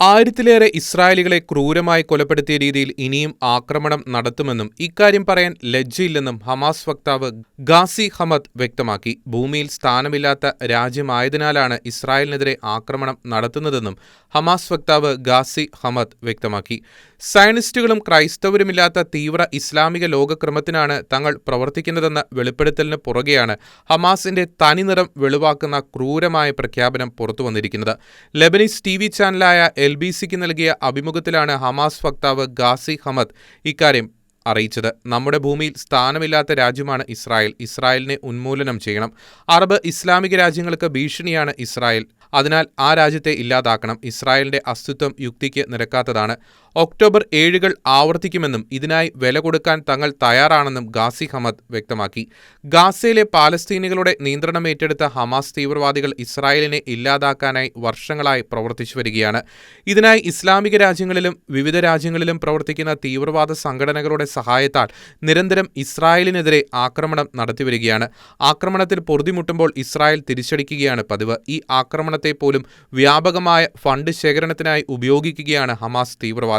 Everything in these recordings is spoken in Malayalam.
ആയിരത്തിലേറെ ഇസ്രായേലികളെ ക്രൂരമായി കൊലപ്പെടുത്തിയ രീതിയിൽ ഇനിയും ആക്രമണം നടത്തുമെന്നും ഇക്കാര്യം പറയാൻ ലജ്ജയില്ലെന്നും ഹമാസ് വക്താവ് ഗാസി ഹമദ് വ്യക്തമാക്കി. ഭൂമിയിൽ സ്ഥാനമില്ലാത്ത രാജ്യമായതിനാലാണ് ഇസ്രായേലിനെതിരെ ആക്രമണം നടത്തുന്നതെന്നും ഹമാസ് വക്താവ് ഗാസി ഹമദ് വ്യക്തമാക്കി. സയനിസ്റ്റുകളും ക്രൈസ്തവരുമില്ലാത്ത തീവ്ര ഇസ്ലാമിക ലോകക്രമത്തിനാണ് തങ്ങൾ പ്രവർത്തിക്കുന്നതെന്ന വെളിപ്പെടുത്തലിന് പുറകെയാണ് ഹമാസിന്റെ തനിനിറം വെളിവാക്കുന്ന ക്രൂരമായ പ്രഖ്യാപനം പുറത്തുവന്നിരിക്കുന്നത്. ലെബനീസ് ടി വി ചാനലായ ബി സിക്ക് നൽകിയ അഭിമുഖത്തിലാണ് ഹമാസ് വക്താവ് ഗാസി ഹമദ് ഇക്കാര്യം അറിയിച്ചത്. നമ്മുടെ ഭൂമിയിൽ സ്ഥാനമില്ലാത്ത രാജ്യമാണ് ഇസ്രായേൽ. ഇസ്രായേലിനെ ഉന്മൂലനം ചെയ്യണം. അറബ് ഇസ്ലാമിക രാജ്യങ്ങൾക്ക് ഭീഷണിയാണ് ഇസ്രായേൽ. അതിനാൽ ആ രാജ്യത്തെ ഇല്ലാതാക്കണം. ഇസ്രായേലിന്റെ അസ്തിത്വം യുക്തിക്ക് നിരക്കാത്തതാണ്. ഒക്ടോബർ ഏഴുകൾ ആവർത്തിക്കുമെന്നും ഇതിനായി വില കൊടുക്കാൻ തങ്ങൾ തയ്യാറാണെന്നും ഗാസി ഹമദ് വ്യക്തമാക്കി. ഗാസയിലെ പാലസ്തീനികളുടെ നിയന്ത്രണം ഏറ്റെടുത്ത ഹമാസ് തീവ്രവാദികൾ ഇസ്രായേലിനെ ഇല്ലാതാക്കാനായി വർഷങ്ങളായി പ്രവർത്തിച്ചു വരികയാണ്. ഇതിനായി ഇസ്ലാമിക രാജ്യങ്ങളിലും വിവിധ രാജ്യങ്ങളിലും പ്രവർത്തിക്കുന്ന തീവ്രവാദ സംഘടനകളുടെ സഹായത്താൽ നിരന്തരം ഇസ്രായേലിനെതിരെ ആക്രമണം നടത്തിവരികയാണ് ആക്രമണത്തിൽ പൊറുതിമുട്ടുമ്പോൾ ഇസ്രായേൽ തിരിച്ചടിക്കുകയാണ് പതിവ്. ഈ ആക്രമണത്തെ പോലും വ്യാപകമായ ഫണ്ട് ശേഖരണത്തിനായി ഉപയോഗിക്കുകയാണ് ഹമാസ്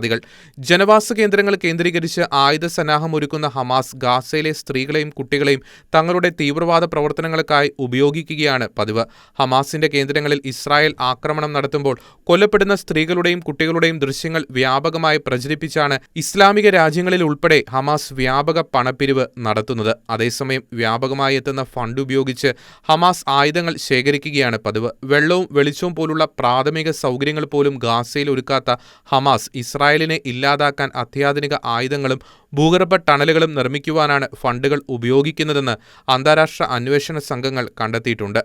തീവ്രവാദികൾ ജനവാസ കേന്ദ്രങ്ങൾ കേന്ദ്രീകരിച്ച് ആയുധ സന്നാഹം ഒരുക്കുന്ന ഹമാസ് ഗാസയിലെ സ്ത്രീകളെയും കുട്ടികളെയും തങ്ങളുടെ തീവ്രവാദ പ്രവർത്തനങ്ങൾക്കായി ഉപയോഗിക്കുകയാണ് പതിവ്. ഹമാസിന്റെ കേന്ദ്രങ്ങളിൽ ഇസ്രായേൽ ആക്രമണം നടത്തുമ്പോൾ കൊല്ലപ്പെടുന്ന സ്ത്രീകളുടെയും കുട്ടികളുടെയും ദൃശ്യങ്ങൾ വ്യാപകമായി പ്രചരിപ്പിച്ചാണ് ഇസ്ലാമിക രാജ്യങ്ങളിൽ ഉൾപ്പെടെ ഹമാസ് വ്യാപക പണപ്പിരിവ് നടത്തുന്നത്. അതേസമയം വ്യാപകമായി എത്തുന്ന ഫണ്ട് ഉപയോഗിച്ച് ഹമാസ് ആയുധങ്ങൾ ശേഖരിക്കുകയാണ് പതിവ്. വെള്ളവും വെളിച്ചവും പോലുള്ള പ്രാഥമിക സൗകര്യങ്ങൾ പോലും ഗാസയിൽ ഒരുക്കാത്ത ഹമാസ് ഇസ്രായേലിനെ ഇല്ലാതാക്കാൻ അത്യാധുനിക ആയുധങ്ങളും ഭൂഗർഭ ടണലുകളും നിർമ്മിക്കുവാനാണ് ഫണ്ടുകൾ ഉപയോഗിക്കുന്നതെന്ന് അന്താരാഷ്ട്ര അന്വേഷണ സംഘങ്ങൾ കണ്ടെത്തിയിട്ടുണ്ട്.